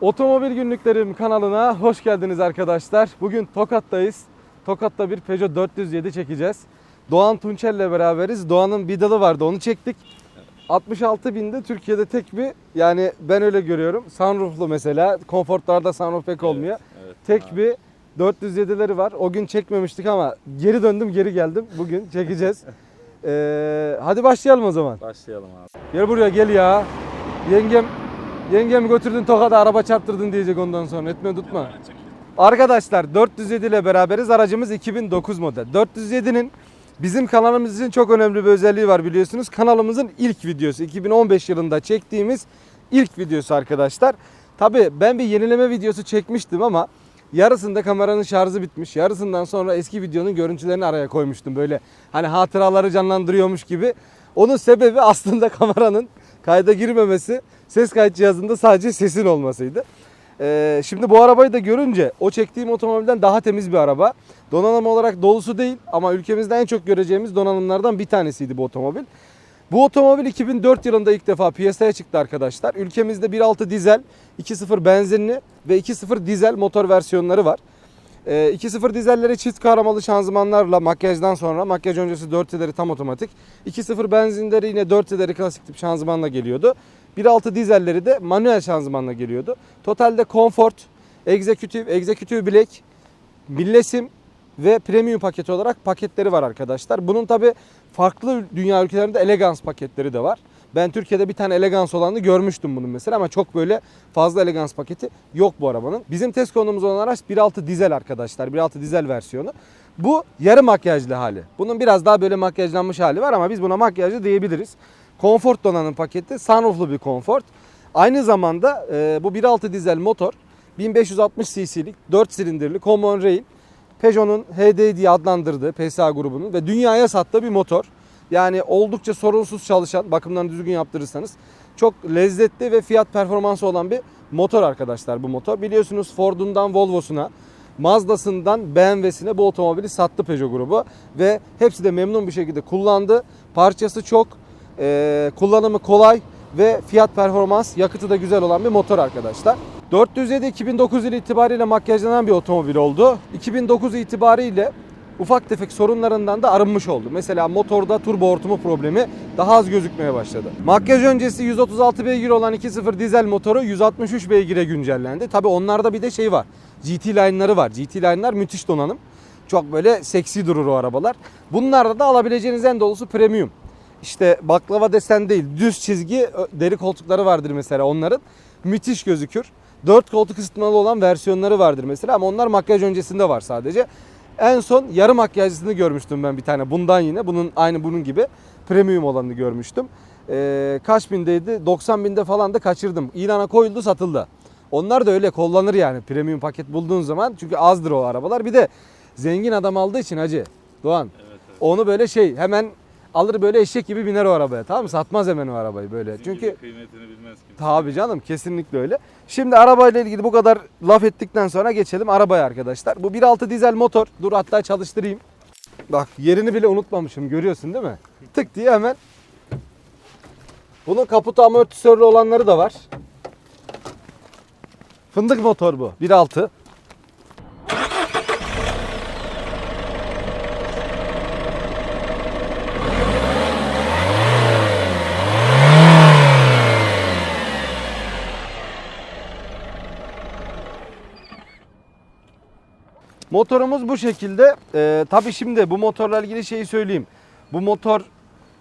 Otomobil Günlüklerim kanalına hoş geldiniz arkadaşlar. Bugün Tokat'tayız. Tokat'ta bir Peugeot 407 çekeceğiz. Doğan Tunçel'le beraberiz. Doğan'ın bir dalı vardı onu çektik. 66 binde Türkiye'de tek bir yani ben öyle görüyorum. Sunrooflu mesela. Konfortlarda sunroof pek olmuyor. Evet. Tek bir 407'leri var. O gün çekmemiştik ama geri döndüm geri geldim. Bugün çekeceğiz. Ee, hadi başlayalım o zaman. Başlayalım abi. Gel buraya gel ya. Yengem yengemi götürdün Tokat'a araba çarptırdın diyecek ondan sonra. Etme tutma. Arkadaşlar 407 ile beraberiz. Aracımız 2009 model. 407'nin bizim kanalımız için çok önemli bir özelliği var biliyorsunuz. Kanalımızın ilk videosu. 2015 yılında çektiğimiz ilk videosu arkadaşlar. Tabi ben bir yenileme videosu çekmiştim ama yarısında kameranın şarjı bitmiş. Yarısından sonra eski videonun görüntülerini araya koymuştum. Böyle hani hatıraları canlandırıyormuş gibi. Onun sebebi aslında kameranın kayda girmemesi, ses kayıt cihazında sadece sesin olmasıydı. Ee, şimdi bu arabayı da görünce o çektiğim otomobilden daha temiz bir araba. Donanım olarak dolusu değil ama ülkemizde en çok göreceğimiz donanımlardan bir tanesiydi bu otomobil. Bu otomobil 2004 yılında ilk defa piyasaya çıktı arkadaşlar. Ülkemizde 1.6 dizel, 2.0 benzinli ve 2.0 dizel motor versiyonları var. Ee, 2.0 dizelleri çift kahramalı şanzımanlarla makyajdan sonra makyaj öncesi 4 ileri tam otomatik. 2.0 benzinleri yine 4 ileri klasik tip şanzımanla geliyordu. 1.6 dizelleri de manuel şanzımanla geliyordu. Totalde Comfort, Executive, Executive Black, Millesim ve Premium paket olarak paketleri var arkadaşlar. Bunun tabi farklı dünya ülkelerinde elegans paketleri de var. Ben Türkiye'de bir tane elegans olanı görmüştüm bunun mesela ama çok böyle fazla elegans paketi yok bu arabanın. Bizim test konumuz olan araç 1.6 dizel arkadaşlar. 1.6 dizel versiyonu. Bu yarı makyajlı hali. Bunun biraz daha böyle makyajlanmış hali var ama biz buna makyajlı diyebiliriz. Konfort donanım paketi. Sunrooflu bir konfort. Aynı zamanda e, bu 1.6 dizel motor 1560 cc'lik 4 silindirli Common Rail Peugeot'un HD diye adlandırdığı PSA grubunun ve dünyaya sattığı bir motor. Yani oldukça sorunsuz çalışan, bakımdan düzgün yaptırırsanız çok lezzetli ve fiyat performansı olan bir motor arkadaşlar bu motor. Biliyorsunuz Ford'undan Volvo'suna, Mazda'sından BMW'sine bu otomobili sattı Peugeot grubu ve hepsi de memnun bir şekilde kullandı. Parçası çok, eee, kullanımı kolay ve fiyat performans yakıtı da güzel olan bir motor arkadaşlar. 407 2009 yılı itibariyle makyajlanan bir otomobil oldu. 2009 itibariyle ufak tefek sorunlarından da arınmış oldu. Mesela motorda turbo hortumu problemi daha az gözükmeye başladı. Makyaj öncesi 136 beygir olan 2.0 dizel motoru 163 beygire güncellendi. Tabi onlarda bir de şey var. GT line'ları var. GT line'lar müthiş donanım. Çok böyle seksi durur o arabalar. Bunlarda da alabileceğiniz en dolusu premium. İşte baklava desen değil düz çizgi deri koltukları vardır mesela onların. Müthiş gözükür. 4 koltuk ısıtmalı olan versiyonları vardır mesela ama onlar makyaj öncesinde var sadece. En son yarı makyajlısını görmüştüm ben bir tane bundan yine. Bunun aynı bunun gibi premium olanını görmüştüm. Ee, kaç bindeydi? 90 binde falan da kaçırdım. İlana koyuldu satıldı. Onlar da öyle kullanır yani premium paket bulduğun zaman. Çünkü azdır o arabalar. Bir de zengin adam aldığı için hacı Doğan. Evet, evet. Onu böyle şey hemen alır böyle eşek gibi biner o arabaya tamam mı? Satmaz hemen o arabayı böyle. Bizim Çünkü kıymetini bilmez kimse. Tabii canım kesinlikle öyle. Şimdi arabayla ilgili bu kadar laf ettikten sonra geçelim arabaya arkadaşlar. Bu 1.6 dizel motor. Dur hatta çalıştırayım. Bak yerini bile unutmamışım görüyorsun değil mi? Tık diye hemen. Bunun kaputu amortisörlü olanları da var. Fındık motor bu. 1.6. Motorumuz bu şekilde. Ee, tabii şimdi bu motorla ilgili şeyi söyleyeyim. Bu motor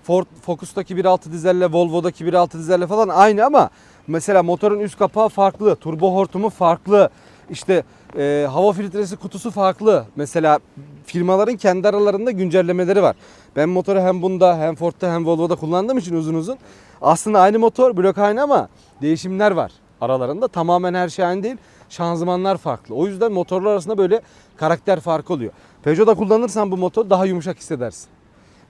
Ford Focus'taki 1.6 dizelle Volvo'daki 1.6 dizelle falan aynı ama mesela motorun üst kapağı farklı, turbo hortumu farklı. İşte e, hava filtresi kutusu farklı. Mesela firmaların kendi aralarında güncellemeleri var. Ben motoru hem bunda hem Ford'da hem Volvo'da kullandığım için uzun uzun. Aslında aynı motor, blok aynı ama değişimler var aralarında. Tamamen her şey aynı değil. Şanzımanlar farklı. O yüzden motorlar arasında böyle karakter farkı oluyor. Peugeot'da kullanırsan bu motor daha yumuşak hissedersin.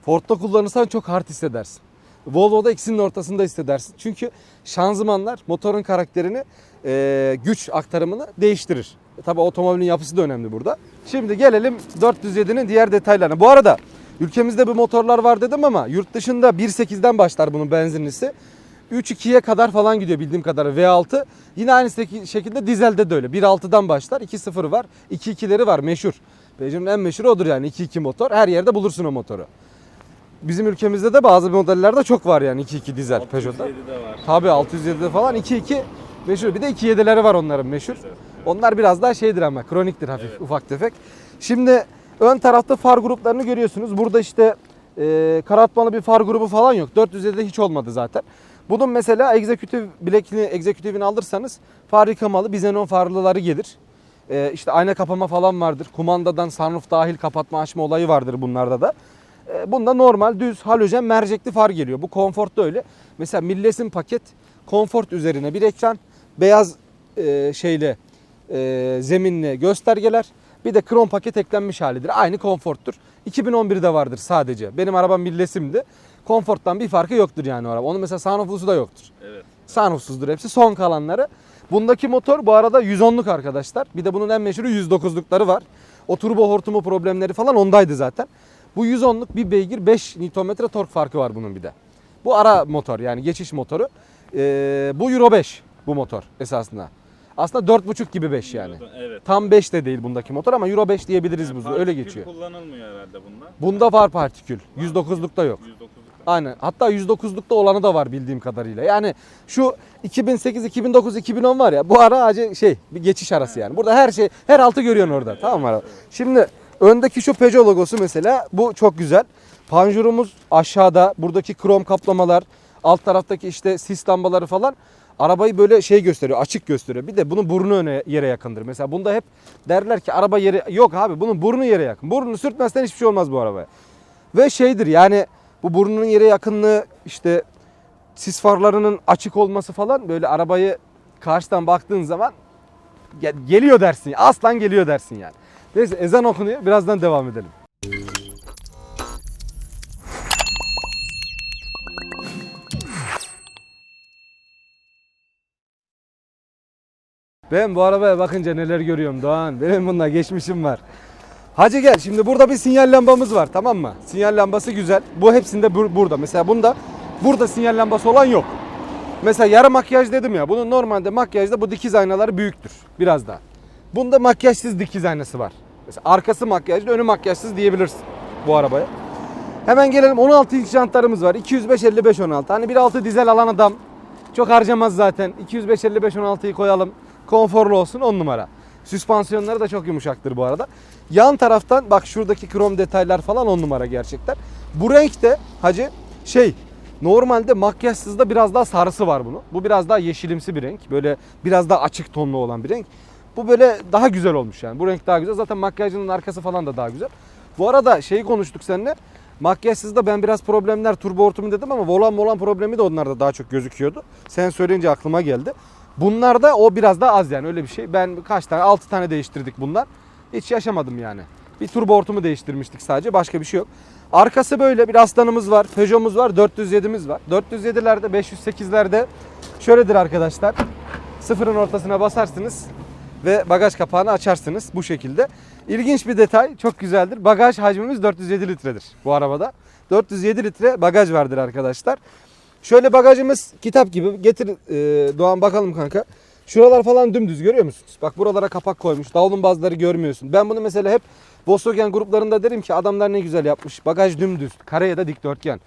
Ford'da kullanırsan çok hard hissedersin. Volvo'da ikisinin ortasında hissedersin. Çünkü şanzımanlar motorun karakterini, e, güç aktarımını değiştirir. E, tabii otomobilin yapısı da önemli burada. Şimdi gelelim 407'nin diğer detaylarına. Bu arada ülkemizde bu motorlar var dedim ama yurt dışında 1.8'den başlar bunun benzinlisi. 3.2'ye kadar falan gidiyor bildiğim kadarıyla V6. Yine aynı şekilde dizelde de öyle. 1.6'dan başlar. 2.0 var. 2.2'leri var meşhur. Peugeot'un en meşhuru odur yani 2.2 motor. Her yerde bulursun o motoru. Bizim ülkemizde de bazı modellerde çok var yani 2.2 dizel Peugeot'da. 607'de var. Tabii 607'de falan 2.2 meşhur. Bir de 2.7'leri var onların meşhur. Onlar biraz daha şeydir ama kroniktir hafif ufak tefek. Şimdi ön tarafta far gruplarını görüyorsunuz. Burada işte e, karartmalı bir far grubu falan yok. 407'de hiç olmadı zaten. Bunun mesela egzekütif bilekliğini, egzekütifini alırsanız far yıkamalı bizenon farlıları gelir. E, işte ayna kapama falan vardır. Kumandadan sunroof dahil kapatma açma olayı vardır bunlarda da. E, bunda normal düz halojen mercekli far geliyor. Bu konfortta öyle. Mesela Milles'in paket konfort üzerine bir ekran beyaz e, şeyle e, zeminli göstergeler bir de krom paket eklenmiş halidir. Aynı konforttur. 2011'de vardır sadece. Benim arabam Milles'imdi. Konforttan bir farkı yoktur yani o araba. Onun mesela sunrooflusu da yoktur. Evet. Sunroofsuzdur hepsi. Son kalanları. Bundaki motor bu arada 110'luk arkadaşlar. Bir de bunun en meşhuru 109'lukları var. O turbo hortumu problemleri falan ondaydı zaten. Bu 110'luk bir beygir 5 Nm tork farkı var bunun bir de. Bu ara motor yani geçiş motoru. Ee, bu Euro 5 bu motor esasında. Aslında 4.5 gibi 5 yani. Evet. Tam 5 de değil bundaki motor ama Euro 5 diyebiliriz Yani bu. Öyle partikül geçiyor. kullanılmıyor herhalde bunda. Bunda var partikül. 109'lukta yok. 109'lukta. Aynen. Hatta 109'lukta olanı da var bildiğim kadarıyla. Yani şu 2008, 2009, 2010 var ya bu ara acı şey bir geçiş arası yani. Burada her şey her altı görüyorsun orada. Tamam mı? Şimdi öndeki şu Peugeot logosu mesela bu çok güzel. Panjurumuz aşağıda. Buradaki krom kaplamalar, alt taraftaki işte sis lambaları falan arabayı böyle şey gösteriyor, açık gösteriyor. Bir de bunun burnu öne yere yakındır. Mesela bunda hep derler ki araba yere yok abi bunun burnu yere yakın. Burnunu sürtmezsen hiçbir şey olmaz bu arabaya. Ve şeydir yani bu burnunun yere yakınlığı işte sis farlarının açık olması falan böyle arabayı karşıdan baktığın zaman gel- geliyor dersin. Aslan geliyor dersin yani. Neyse ezan okunuyor. Birazdan devam edelim. Ben bu arabaya bakınca neler görüyorum Doğan. Benim bununla geçmişim var. Hacı gel şimdi burada bir sinyal lambamız var tamam mı? Sinyal lambası güzel. Bu hepsinde bur- burada. Mesela bunda burada sinyal lambası olan yok. Mesela yarı makyaj dedim ya. Bunun normalde makyajda bu dikiz aynaları büyüktür. Biraz daha. Bunda makyajsız dikiz aynası var. Mesela arkası makyajlı, önü makyajsız diyebilirsin bu arabaya. Hemen gelelim 16 inç jantlarımız var. 205 55 16. Hani 1.6 dizel alan adam çok harcamaz zaten. 205 55 16'yı koyalım. Konforlu olsun 10 numara. Süspansiyonları da çok yumuşaktır bu arada. Yan taraftan bak şuradaki krom detaylar falan 10 numara gerçekten. Bu renk de hacı şey normalde makyajsızda biraz daha sarısı var bunun. Bu biraz daha yeşilimsi bir renk. Böyle biraz daha açık tonlu olan bir renk. Bu böyle daha güzel olmuş yani. Bu renk daha güzel. Zaten makyajının arkası falan da daha güzel. Bu arada şeyi konuştuk seninle. Makyajsızda ben biraz problemler turbo hortumu dedim ama volan molan problemi de onlarda daha çok gözüküyordu. Sen söyleyince aklıma geldi. Bunlarda o biraz daha az yani öyle bir şey. Ben kaç tane 6 tane değiştirdik bunlar. Hiç yaşamadım yani. Bir turbo hortumu değiştirmiştik sadece başka bir şey yok. Arkası böyle bir aslanımız var. Peugeot'umuz var. 407'miz var. 407'lerde 508'lerde şöyledir arkadaşlar. Sıfırın ortasına basarsınız ve bagaj kapağını açarsınız bu şekilde. İlginç bir detay, çok güzeldir. Bagaj hacmimiz 407 litredir bu arabada. 407 litre bagaj vardır arkadaşlar. Şöyle bagajımız kitap gibi. Getir e, Doğan bakalım kanka. Şuralar falan dümdüz görüyor musunuz? Bak buralara kapak koymuş. Davulun bazıları görmüyorsun. Ben bunu mesela hep Volkswagen gruplarında derim ki adamlar ne güzel yapmış. Bagaj dümdüz. Kare ya da dikdörtgen.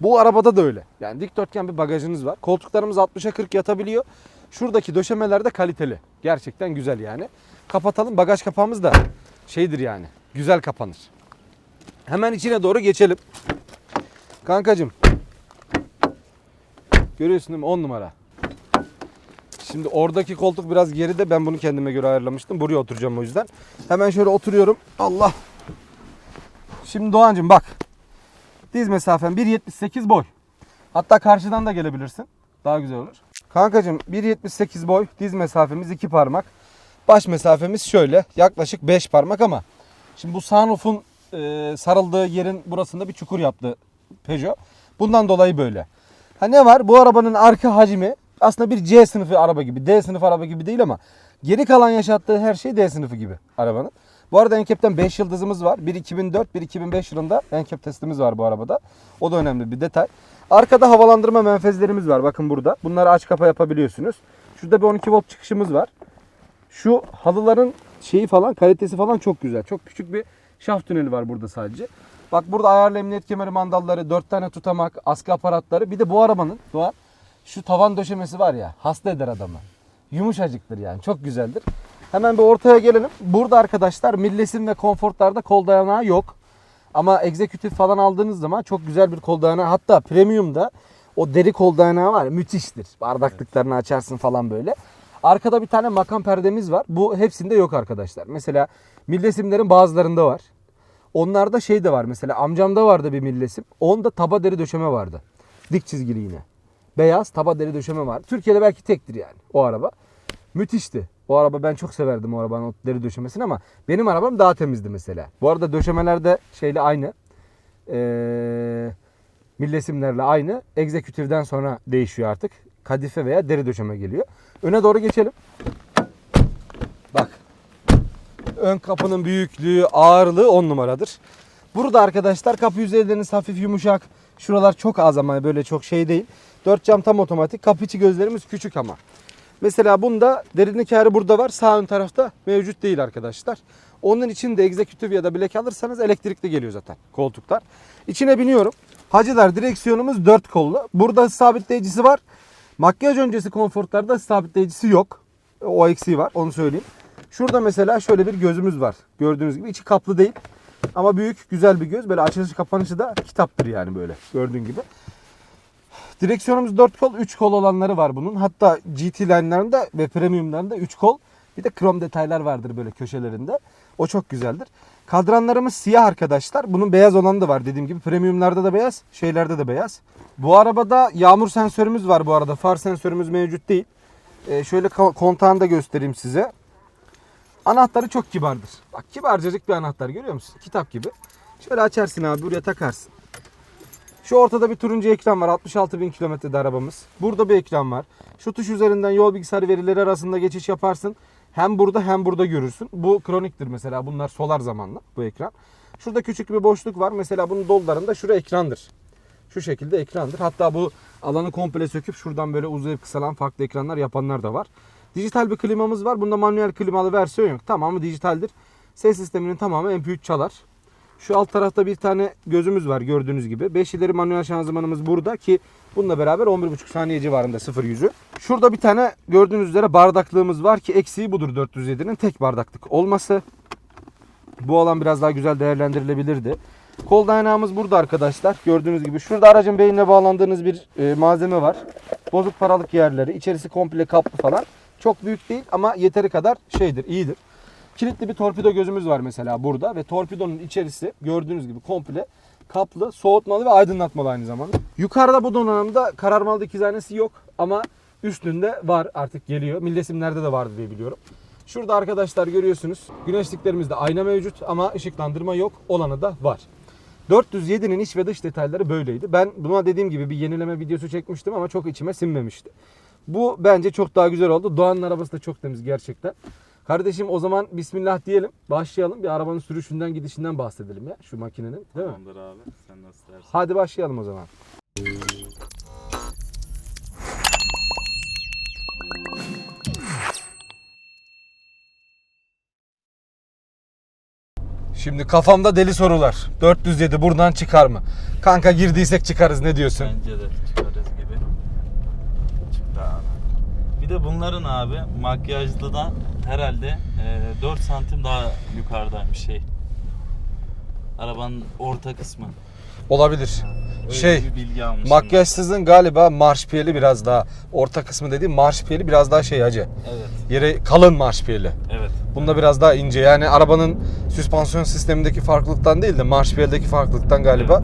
Bu arabada da öyle. Yani dikdörtgen bir bagajınız var. Koltuklarımız 60'a 40 yatabiliyor. Şuradaki döşemeler de kaliteli. Gerçekten güzel yani. Kapatalım. Bagaj kapağımız da şeydir yani. Güzel kapanır. Hemen içine doğru geçelim. Kankacım. Görüyorsun değil mi? 10 numara. Şimdi oradaki koltuk biraz geride. Ben bunu kendime göre ayarlamıştım. Buraya oturacağım o yüzden. Hemen şöyle oturuyorum. Allah. Şimdi Doğancığım bak. Diz mesafen 1.78 boy. Hatta karşıdan da gelebilirsin. Daha güzel olur. Kankacığım 1.78 boy. Diz mesafemiz 2 parmak. Baş mesafemiz şöyle. Yaklaşık 5 parmak ama. Şimdi bu sunroof'un e, sarıldığı yerin burasında bir çukur yaptı Peugeot. Bundan dolayı böyle. Ha ne var? Bu arabanın arka hacmi aslında bir C sınıfı araba gibi. D sınıfı araba gibi değil ama geri kalan yaşattığı her şey D sınıfı gibi arabanın. Bu arada NCAP'ten 5 yıldızımız var. Bir 2004, bir 2005 yılında NCAP testimiz var bu arabada. O da önemli bir detay. Arkada havalandırma menfezlerimiz var. Bakın burada. Bunları aç kapa yapabiliyorsunuz. Şurada bir 12 volt çıkışımız var. Şu halıların şeyi falan kalitesi falan çok güzel. Çok küçük bir şaft tüneli var burada sadece. Bak burada ayarlı emniyet kemeri mandalları, 4 tane tutamak, askı aparatları. Bir de bu arabanın Doğan şu tavan döşemesi var ya hasta eder adamı. Yumuşacıktır yani çok güzeldir. Hemen bir ortaya gelelim. Burada arkadaşlar millesim ve konfortlarda kol dayanağı yok. Ama egzekütif falan aldığınız zaman çok güzel bir kol dayanağı hatta premiumda o deri kol dayanağı var ya, müthiştir. Bardaklıklarını açarsın falan böyle. Arkada bir tane makam perdemiz var. Bu hepsinde yok arkadaşlar. Mesela millesimlerin bazılarında var. Onlarda şey de var mesela amcamda vardı bir millesim. Onda taba deri döşeme vardı. Dik çizgili yine. Beyaz taba deri döşeme var. Türkiye'de belki tektir yani o araba. Müthişti. O araba ben çok severdim o arabanın o deri döşemesini ama benim arabam daha temizdi mesela. Bu arada döşemelerde şeyle aynı. Ee, millesimlerle aynı. Executive'den sonra değişiyor artık. Kadife veya deri döşeme geliyor. Öne doğru geçelim. Bak. Ön kapının büyüklüğü, ağırlığı 10 numaradır. Burada arkadaşlar kapı yüzeyleriniz hafif yumuşak. Şuralar çok az ama böyle çok şey değil. Dört cam tam otomatik. Kapı içi gözlerimiz küçük ama. Mesela bunda derinlik ayarı burada var. Sağ ön tarafta mevcut değil arkadaşlar. Onun için de executive ya da black alırsanız elektrikli geliyor zaten koltuklar. İçine biniyorum. Hacılar direksiyonumuz 4 kollu. Burada sabitleyicisi var. Makyaj öncesi konfortlarda sabitleyicisi yok. O eksiği var onu söyleyeyim. Şurada mesela şöyle bir gözümüz var. Gördüğünüz gibi içi kaplı değil. Ama büyük güzel bir göz. Böyle açılışı kapanışı da kitaptır yani böyle gördüğün gibi. Direksiyonumuz 4 kol, 3 kol olanları var bunun. Hatta GT line'larında ve premium'larında 3 kol. Bir de krom detaylar vardır böyle köşelerinde. O çok güzeldir. Kadranlarımız siyah arkadaşlar. Bunun beyaz olanı da var dediğim gibi. Premium'larda da beyaz, şeylerde de beyaz. Bu arabada yağmur sensörümüz var bu arada. Far sensörümüz mevcut değil. Ee, şöyle kontağını da göstereyim size. Anahtarı çok kibardır. Bak kibarcacık bir anahtar görüyor musun? Kitap gibi. Şöyle açarsın abi buraya takarsın. Şu ortada bir turuncu ekran var. 66 bin kilometrede arabamız. Burada bir ekran var. Şu tuş üzerinden yol bilgisayar verileri arasında geçiş yaparsın. Hem burada hem burada görürsün. Bu kroniktir mesela. Bunlar solar zamanlı bu ekran. Şurada küçük bir boşluk var. Mesela bunun dollarında şura ekrandır. Şu şekilde ekrandır. Hatta bu alanı komple söküp şuradan böyle uzayıp kısalan farklı ekranlar yapanlar da var. Dijital bir klimamız var. Bunda manuel klimalı versiyon yok. Tamamı dijitaldir. Ses sisteminin tamamı MP3 çalar. Şu alt tarafta bir tane gözümüz var gördüğünüz gibi. 5 ileri manuel şanzımanımız burada ki bununla beraber 11,5 saniye civarında 0 yüzü. Şurada bir tane gördüğünüz üzere bardaklığımız var ki eksiği budur 407'nin tek bardaklık olması. Bu alan biraz daha güzel değerlendirilebilirdi. Kol dayanağımız burada arkadaşlar. Gördüğünüz gibi şurada aracın beynine bağlandığınız bir e, malzeme var. Bozuk paralık yerleri. içerisi komple kaplı falan. Çok büyük değil ama yeteri kadar şeydir, iyidir. Kilitli bir torpido gözümüz var mesela burada ve torpidonun içerisi gördüğünüz gibi komple kaplı, soğutmalı ve aydınlatmalı aynı zamanda. Yukarıda bu donanımda kararmalı dikiz aynası yok ama üstünde var artık geliyor. Millesimlerde de vardı diye biliyorum. Şurada arkadaşlar görüyorsunuz güneşliklerimizde ayna mevcut ama ışıklandırma yok. Olanı da var. 407'nin iç ve dış detayları böyleydi. Ben buna dediğim gibi bir yenileme videosu çekmiştim ama çok içime sinmemişti. Bu bence çok daha güzel oldu. Doğan'ın arabası da çok temiz gerçekten. Kardeşim o zaman bismillah diyelim. Başlayalım. Bir arabanın sürüşünden gidişinden bahsedelim ya şu makinenin. Değil mi? Tamamdır abi. Sen nasıl dersin? Hadi başlayalım o zaman. Şimdi kafamda deli sorular. 407 buradan çıkar mı? Kanka girdiysek çıkarız ne diyorsun? Bence de çıkarız gibi. Çıktı abi. Bir de bunların abi makyajlıdan herhalde e, 4 santim daha yukarıdaymış şey. Arabanın orta kısmı. Olabilir. Öyle Şey, bir bilgi almışım. Makyajsızın galiba marşpiyeli biraz daha orta kısmı dediğim marşpiyeli biraz daha şey acı. ben. Evet. Yere kalın marşpiyeli. Evet. Bunda biraz daha ince. Yani arabanın süspansiyon sistemindeki farklılıktan değil de marşpiyeldeki farklılıktan galiba.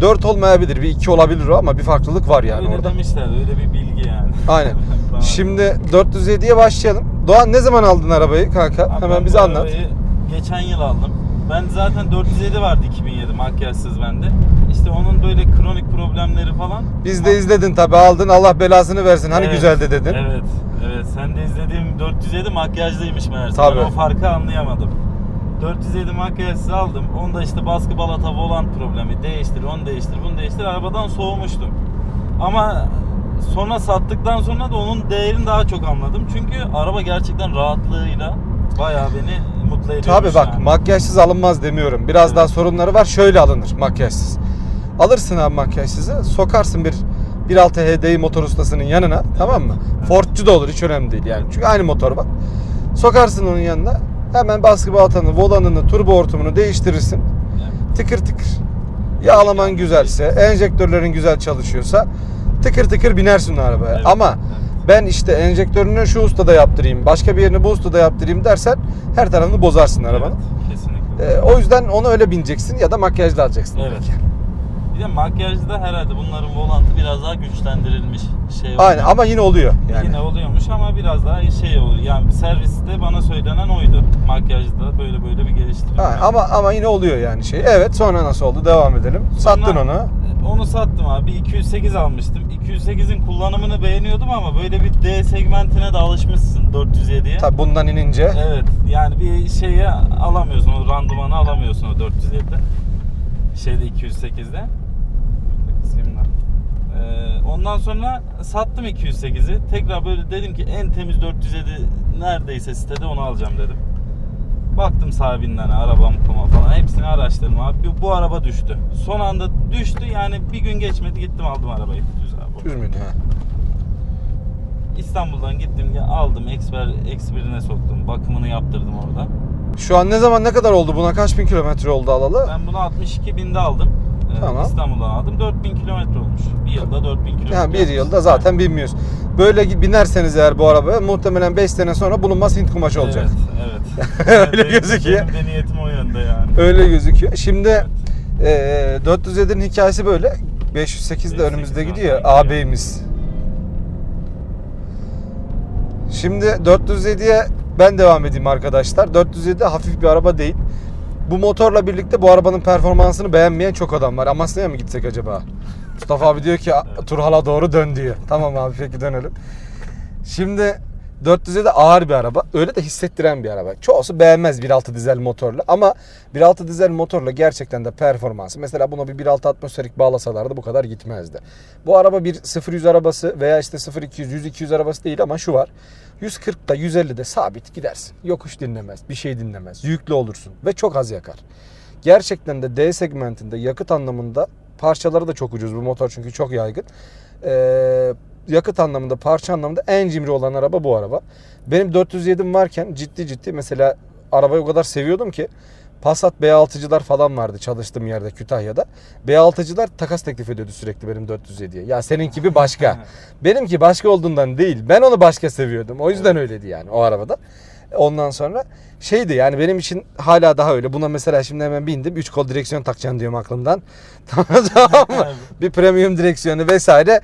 4 olmayabilir. Bir 2 olabilir o ama bir farklılık var yani öyle orada. demişler. Öyle bir bilgi yani. Aynen. Şimdi 407'ye başlayalım. Doğan ne zaman aldın arabayı kanka? Abi Hemen bize anlat. arabayı Geçen yıl aldım. Ben zaten 407 vardı 2007 makyajsız bende. İşte onun böyle kronik problemleri falan. Biz de izledin tabi aldın. Allah belasını versin. Hani Evet, güzeldi dedin. Evet, evet. Sen de izlediğim 407 makyajlıymış meğerse. Tabii. Ben o farkı anlayamadım. 407 makyajsız aldım. Onda işte baskı balata volant problemi. Değiştir, onu değiştir, bunu değiştir. Arabadan soğumuştum. Ama sonra sattıktan sonra da onun değerini daha çok anladım. Çünkü araba gerçekten rahatlığıyla bayağı beni mutlu ediyor. Tabi bak makyajsız alınmaz demiyorum. Biraz Evet. daha sorunları var. Şöyle alınır makyajsız. Alırsın abi makyajsızı. Sokarsın bir 1.6 HDI motor ustasının yanına. Tamam mı? Ford'cu da olur hiç önemli değil yani. Çünkü aynı motor bak. Sokarsın onun yanına. Hemen baskı baltanı, volanını, turbo hortumunu değiştirirsin. Tıkır tıkır. Yağlaman güzelse, enjektörlerin güzel çalışıyorsa tıkır tıkır binersin arabaya. Evet, Ama evet. ben işte enjektörünü şu ustada yaptırayım, başka bir yerini bu ustada yaptırayım dersen her tarafını bozarsın arabanın. Evet, kesinlikle. Ee, o yüzden onu öyle bineceksin ya da makyajla alacaksın. Evet. belki. Bir de makyajda herhalde bunların volantı biraz daha güçlendirilmiş şey Aynen oluyor. ama yine oluyor yani. Yine oluyormuş ama biraz daha şey oluyor. Yani serviste bana söylenen oydu. Makyajda böyle böyle bir geliştirme. Ha, ama ama yine oluyor yani şey. Evet sonra nasıl oldu? Devam edelim. Sonra Sattın onu. Onu sattım abi. 208 almıştım. 208'in kullanımını beğeniyordum ama böyle bir D segmentine de alışmışsın 407'ye. Tabii bundan inince Evet yani bir şeye alamıyorsun o randımanı alamıyorsun o 407'de. Şeyde 208'de. Ee, ondan sonra sattım 208'i. Tekrar böyle dedim ki en temiz 407 neredeyse sitede onu alacağım dedim. Baktım sahibinden arabam kuma falan hepsini araştırdım abi. Bu, araba düştü. Son anda düştü yani bir gün geçmedi gittim aldım arabayı. Düz abi. düz müydü? Ha. İstanbul'dan gittim ya aldım Exper X1'ine soktum. Bakımını yaptırdım orada. Şu an ne zaman ne kadar oldu? Buna kaç bin kilometre oldu alalı? Ben bunu 62 binde aldım. Ee, Tamam. İstanbul'dan aldım. 4000 kilometre olmuş. Bir yılda 4000 kilometre. Yani bir yılda zaten binmiyoruz. Böyle binerseniz eğer bu arabaya muhtemelen 5 sene sonra bulunmaz Hint kumaşı olacak. Evet, evet. Öyle Benim- gözüküyor. Benim de niyetim o yönde yani. Öyle gözüküyor. Şimdi eee 407'nin hikayesi böyle. 508 de 508 önümüzde gidiyor. Ağabeyimiz. Şimdi 407'ye ben devam edeyim arkadaşlar. 407 hafif bir araba değil. Bu motorla birlikte bu arabanın performansını beğenmeyen çok adam var. Amasya'ya mı gitsek acaba? Mustafa abi diyor ki. Turhal'a doğru dön diyor. Tamam abi peki dönelim. Şimdi 407 ağır bir araba. Öyle de hissettiren bir araba. Çoğusu beğenmez 1.6 dizel motorla ama 1.6 dizel motorla gerçekten de performansı. Mesela buna bir 1.6 atmosferik bağlasalardı bu kadar gitmezdi. Bu araba bir 0-100 arabası veya işte 0-200, 100-200 arabası değil ama şu var. 140'da 150'de sabit gidersin. Yokuş dinlemez, bir şey dinlemez. Yüklü olursun ve çok az yakar. Gerçekten de D segmentinde yakıt anlamında parçaları da çok ucuz bu motor çünkü çok yaygın. Ee, yakıt anlamında, parça anlamında en cimri olan araba bu araba. Benim 407'm varken ciddi ciddi mesela arabayı o kadar seviyordum ki Passat B6'cılar falan vardı çalıştığım yerde Kütahya'da. B6'cılar takas teklif ediyordu sürekli benim 407'ye. Ya seninki bir başka. Benimki başka olduğundan değil. Ben onu başka seviyordum. O yüzden öyleydi yani o arabada. Ondan sonra şeydi yani benim için hala daha öyle. Buna mesela şimdi hemen bindim. 3 kol direksiyon takacaksın diyorum aklımdan. tamam mı? bir premium direksiyonu vesaire.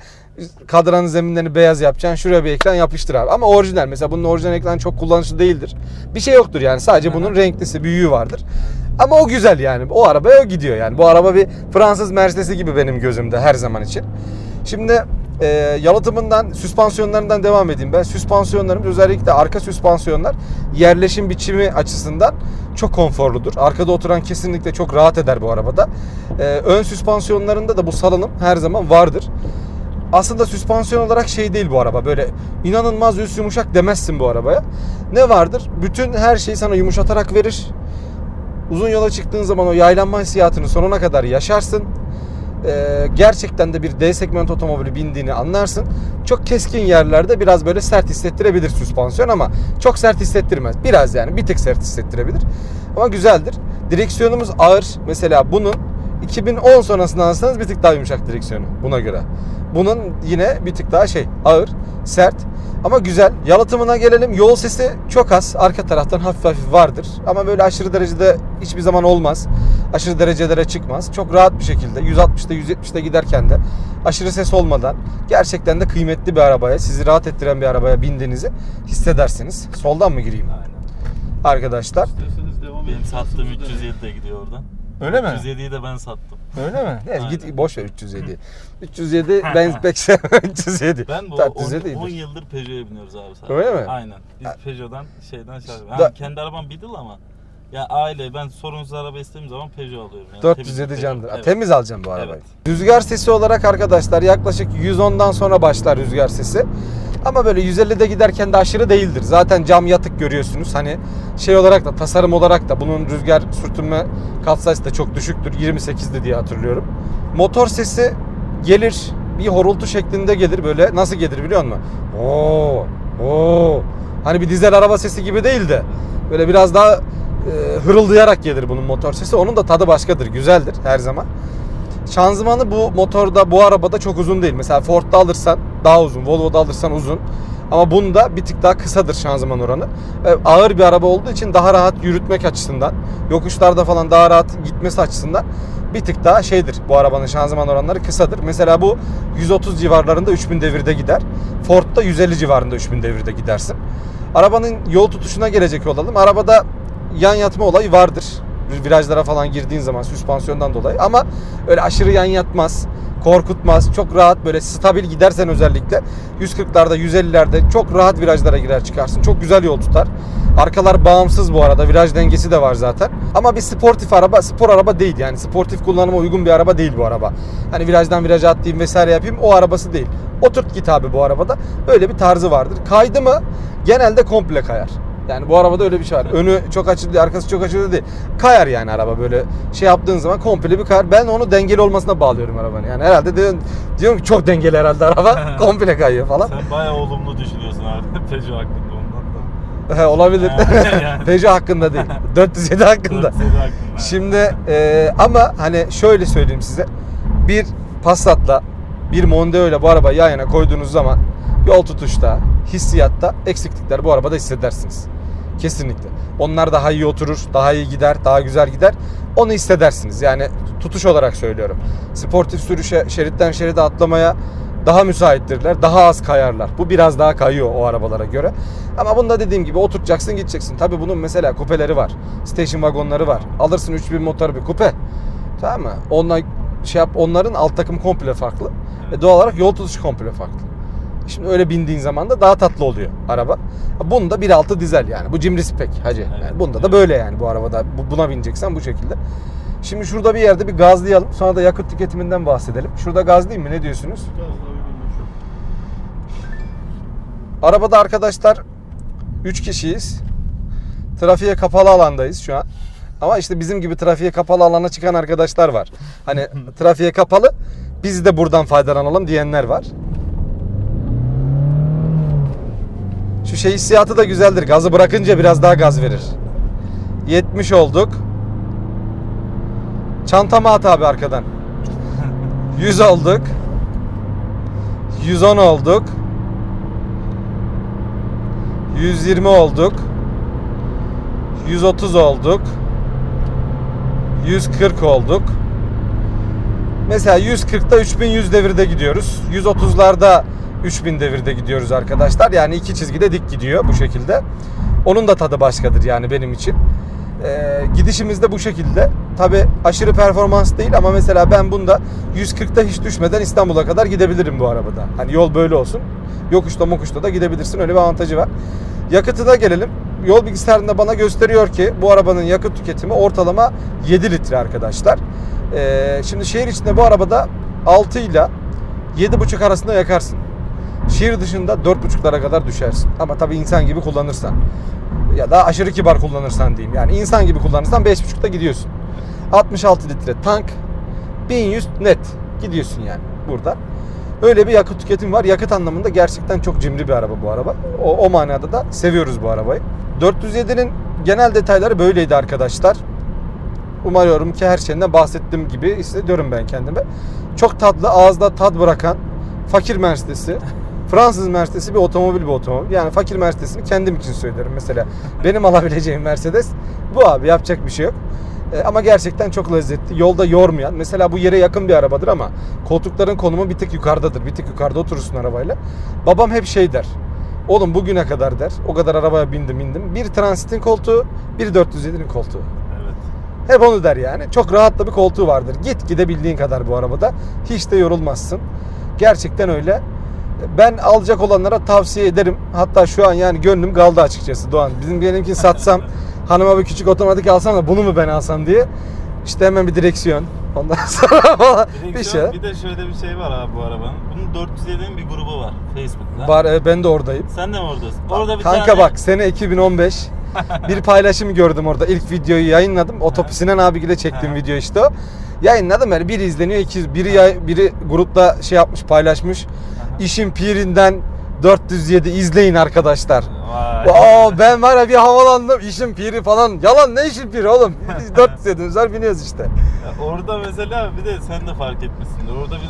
Kadranın zeminlerini beyaz yapacaksın. Şuraya bir ekran yapıştır abi. Ama orijinal. Mesela bunun orijinal ekran çok kullanışlı değildir. Bir şey yoktur yani. Sadece bunun renklisi, büyüğü vardır. Ama o güzel yani. O arabaya o gidiyor yani. Bu araba bir Fransız Mercedes'i gibi benim gözümde her zaman için. Şimdi e, yalıtımından, süspansiyonlarından devam edeyim ben. Süspansiyonlarımız özellikle arka süspansiyonlar yerleşim biçimi açısından çok konforludur. Arkada oturan kesinlikle çok rahat eder bu arabada. E, ön süspansiyonlarında da bu salınım her zaman vardır. Aslında süspansiyon olarak şey değil bu araba. Böyle inanılmaz üst yumuşak demezsin bu arabaya. Ne vardır? Bütün her şeyi sana yumuşatarak verir. Uzun yola çıktığın zaman o yaylanma hissiyatını sonuna kadar yaşarsın. Ee, gerçekten de bir D segment otomobili bindiğini anlarsın. Çok keskin yerlerde biraz böyle sert hissettirebilir süspansiyon ama çok sert hissettirmez. Biraz yani bir tık sert hissettirebilir. Ama güzeldir. Direksiyonumuz ağır. Mesela bunun 2010 sonrasında alırsanız bir tık daha yumuşak direksiyonu buna göre. Bunun yine bir tık daha şey ağır, sert ama güzel. Yalıtımına gelelim. Yol sesi çok az. Arka taraftan hafif hafif vardır. Ama böyle aşırı derecede hiçbir zaman olmaz. Aşırı derecelere çıkmaz. Çok rahat bir şekilde 160'da 170'de giderken de aşırı ses olmadan gerçekten de kıymetli bir arabaya, sizi rahat ettiren bir arabaya bindiğinizi hissedersiniz. Soldan mı gireyim Aynen. arkadaşlar? İsterseniz devam edin. Benim sattığım Sözü de- 307 de gidiyor oradan. Öyle mi? 307'yi de ben sattım. Öyle mi? Neyse git boş ver 307. 307 ben pek sevmem 307. Ben bu 407 10, iyidir. 10 yıldır Peugeot'a biniyoruz abi sadece. Öyle mi? Aynen. Biz. Peugeot'dan şeyden şarj. Da- Yani kendi arabam Beetle ama Ya aile ben sorunsuz araba istediğim zaman Peugeot alıyorum. Yani 407 temiz candır. Evet. Temiz alacağım bu arabayı. Evet. Rüzgar sesi olarak arkadaşlar yaklaşık 110'dan sonra başlar rüzgar sesi. Ama böyle 150'de giderken de aşırı değildir. Zaten cam yatık görüyorsunuz. Hani şey olarak da tasarım olarak da bunun rüzgar sürtünme katsayısı da çok düşüktür. 28'di diye hatırlıyorum. Motor sesi gelir bir horultu şeklinde gelir böyle. Nasıl gelir biliyor musun? Oo, oo. Hani bir dizel araba sesi gibi değil de böyle biraz daha e, hırıldayarak gelir bunun motor sesi. Onun da tadı başkadır, güzeldir her zaman. Şanzımanı bu motorda, bu arabada çok uzun değil. Mesela Ford'da alırsan daha uzun, Volvo'da alırsan uzun. Ama bunda bir tık daha kısadır şanzıman oranı. E, ağır bir araba olduğu için daha rahat yürütmek açısından, yokuşlarda falan daha rahat gitmesi açısından bir tık daha şeydir. Bu arabanın şanzıman oranları kısadır. Mesela bu 130 civarlarında 3000 devirde gider. Ford'da 150 civarında 3000 devirde gidersin. Arabanın yol tutuşuna gelecek olalım. Arabada yan yatma olayı vardır. Virajlara falan girdiğin zaman süspansiyondan dolayı ama öyle aşırı yan yatmaz, korkutmaz. Çok rahat böyle stabil gidersen özellikle 140'larda, 150'lerde çok rahat virajlara girer çıkarsın. Çok güzel yol tutar. Arkalar bağımsız bu arada. Viraj dengesi de var zaten. Ama bir sportif araba, spor araba değil. Yani sportif kullanıma uygun bir araba değil bu araba. Hani virajdan viraja atlayayım vesaire yapayım o arabası değil. Oturt git abi bu arabada. Öyle bir tarzı vardır. Kaydı mı genelde komple kayar. Yani bu arabada öyle bir şey var. Önü çok açılı değil, arkası çok açılı değil. Kayar yani araba böyle şey yaptığın zaman komple bir kayar. Ben onu dengeli olmasına bağlıyorum arabanın. Yani herhalde diyorum, diyorum ki çok dengeli herhalde araba. komple kayıyor falan. Sen bayağı olumlu düşünüyorsun abi Peugeot hakkında ondan da. He, olabilir. Yani. Peugeot hakkında değil. 407 hakkında. 407 hakkında. Şimdi e, ama hani şöyle söyleyeyim size. Bir Passat'la bir Mondeo ile bu arabayı yan yana koyduğunuz zaman yol tutuşta, hissiyatta eksiklikler bu arabada hissedersiniz. Kesinlikle. Onlar daha iyi oturur, daha iyi gider, daha güzel gider. Onu hissedersiniz. Yani tutuş olarak söylüyorum. Sportif sürüşe, şeritten şeride atlamaya daha müsaittirler. Daha az kayarlar. Bu biraz daha kayıyor o arabalara göre. Ama bunda dediğim gibi oturacaksın gideceksin. Tabi bunun mesela kupeleri var. Station vagonları var. Alırsın 3000 motor bir kupe. Tamam mı? Onlar şey yap onların alt takım komple farklı. Ve doğal olarak yol tutuşu komple farklı. Şimdi öyle bindiğin zaman da daha tatlı oluyor araba. Bunda 1.6 dizel yani. Bu Cimri Spec hacı. Evet, Yani bunda da böyle yani bu arabada. Bu- Buna bineceksen bu şekilde. Şimdi şurada bir yerde bir gazlayalım. Sonra da yakıt tüketiminden bahsedelim. Şurada gazlayayım mı? Ne diyorsunuz? Arabada arkadaşlar 3 kişiyiz. Trafiğe kapalı alandayız şu an. Ama işte bizim gibi trafiğe kapalı alana çıkan arkadaşlar var. Hani trafiğe kapalı biz de buradan faydalanalım diyenler var. Şu şey hissiyatı da güzeldir. Gazı bırakınca biraz daha gaz verir. 70 olduk. Çantama at abi arkadan. 100 olduk. 110 olduk. 120 olduk. 130 olduk. 140 olduk. Mesela 140'da 3100 devirde gidiyoruz. 130'larda 3000 devirde gidiyoruz arkadaşlar. Yani iki çizgide dik gidiyor bu şekilde. Onun da tadı başkadır yani benim için. Ee, gidişimiz de bu şekilde. Tabi aşırı performans değil ama mesela ben bunda 140'ta hiç düşmeden İstanbul'a kadar gidebilirim bu arabada. Hani yol böyle olsun. Yokuşta mokuşta da gidebilirsin. Öyle bir avantajı var. Yakıtına gelelim. Yol bilgisayarında bana gösteriyor ki bu arabanın yakıt tüketimi ortalama 7 litre arkadaşlar. Ee, şimdi şehir içinde bu arabada 6 ile 7,5 arasında yakarsın. Şehir dışında 4,5'lara kadar düşersin. Ama tabii insan gibi kullanırsan ya da aşırı kibar kullanırsan diyeyim. Yani insan gibi kullanırsan 5,5'ta gidiyorsun. 66 litre tank 1100 net gidiyorsun yani burada. Öyle bir yakıt tüketimi var. Yakıt anlamında gerçekten çok cimri bir araba bu araba. O, o manada da seviyoruz bu arabayı. 407'nin genel detayları böyleydi arkadaşlar. Umarıyorum ki her şeyinden bahsettiğim gibi hissediyorum ben kendime. Çok tatlı, ağızda tat bırakan fakir Mercedes'i. Fransız Mercedes'i bir otomobil bir otomobil. Yani fakir Mercedes'ini kendim için söylerim mesela. Benim alabileceğim Mercedes bu abi yapacak bir şey yok. E, ama gerçekten çok lezzetli. Yolda yormayan. Mesela bu yere yakın bir arabadır ama koltukların konumu bir tık yukarıdadır. Bir tık yukarıda oturursun arabayla. Babam hep şey der. Oğlum bugüne kadar der. O kadar arabaya bindim bindim. Bir Transit'in koltuğu, bir 407'nin koltuğu. Evet. Hep onu der yani. Çok rahat da bir koltuğu vardır. Git gidebildiğin kadar bu arabada. Hiç de yorulmazsın. Gerçekten öyle. Ben alacak olanlara tavsiye ederim. Hatta şu an yani gönlüm kaldı açıkçası Doğan. Bizim benimkini satsam Hanıma bir küçük otomatik alsam da bunu mu ben alsam diye. İşte hemen bir direksiyon. Ondan sonra falan bir şey. bir de şöyle bir şey var abi bu arabanın. Bunun 407'nin bir grubu var Facebook'ta. Var e, ben de oradayım. Sen de mi oradasın? Orada bir Kanka tane... bak sene 2015 bir paylaşım gördüm orada. İlk videoyu yayınladım. Otopi Sinan abiyle çektiğim video işte o. Yayınladım yani biri izleniyor, iki biri yay- biri grupta şey yapmış, paylaşmış. İşin pirinden 407 izleyin arkadaşlar. Aa ben var ya bir havalandım işin piri falan. Yalan ne işin piri oğlum? Biz 407'miz var biniyoruz işte. Ya Orada mesela bir de sen de fark etmişsindir. Orada bir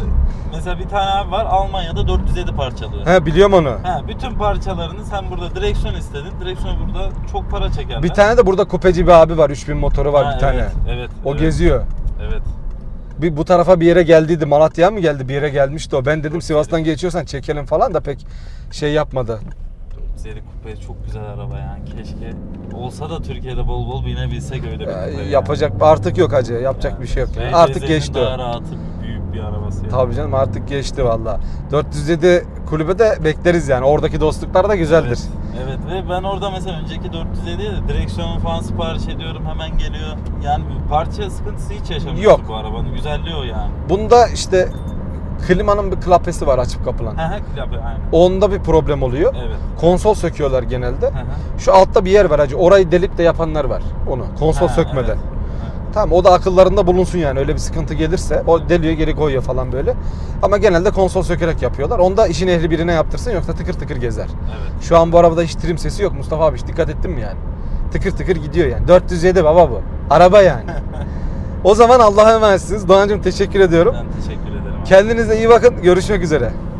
mesela bir tane abi var Almanya'da 407 parçalıyor. He biliyorum onu. Ha, bütün parçalarını sen burada direksiyon istedin. Direksiyon burada çok para çekerler. Bir tane de burada kupeci bir abi var. 3000 motoru var Ha, bir tane. Evet, evet. O evet, geziyor. Evet. Bir bu tarafa bir yere geldiydi. Malatya'ya mı geldi? Bir yere gelmişti o. Ben dedim Sivas'tan geçiyorsan çekelim falan da pek şey yapmadı. 407 kupe çok güzel araba yani. Keşke olsa da Türkiye'de bol bol binebilsek öyle bir kupe. yani. yapacak artık yok hacı. Yapacak bir şey yok. RC Artık geçti daha o. rahatı büyük bir arabası. yani. Tabii canım artık geçti valla. 407 kulübede bekleriz yani. Oradaki dostluklar da güzeldir. Evet, evet ve ben orada mesela önceki 407'ye de direksiyon falan sipariş ediyorum hemen geliyor. Yani bir parça sıkıntısı hiç yaşamıyoruz Yok. bu arabanın. Güzelliği o yani. Bunda işte klimanın bir klapesi var açıp kapılan. Hı hı klape aynen. Onda bir problem oluyor. Evet. Konsol söküyorlar genelde. Hı hı. Şu altta bir yer var hacı. Orayı delip de yapanlar var onu. Konsol Ha, sökmeden. evet. Tamam o da akıllarında bulunsun yani öyle bir sıkıntı gelirse o deliyor geri koyuyor falan böyle. Ama genelde konsol sökerek yapıyorlar. Onda işin ehli birine yaptırsın yoksa tıkır tıkır gezer. Evet. Şu an bu arabada hiç trim sesi yok Mustafa abi hiç dikkat ettin mi yani? Tıkır tıkır gidiyor yani. 407 baba bu. Araba yani. o zaman Allah'a emanetsiniz. Doğancığım teşekkür ediyorum. Ben teşekkür ederim. abi. Kendinize iyi bakın. Görüşmek üzere.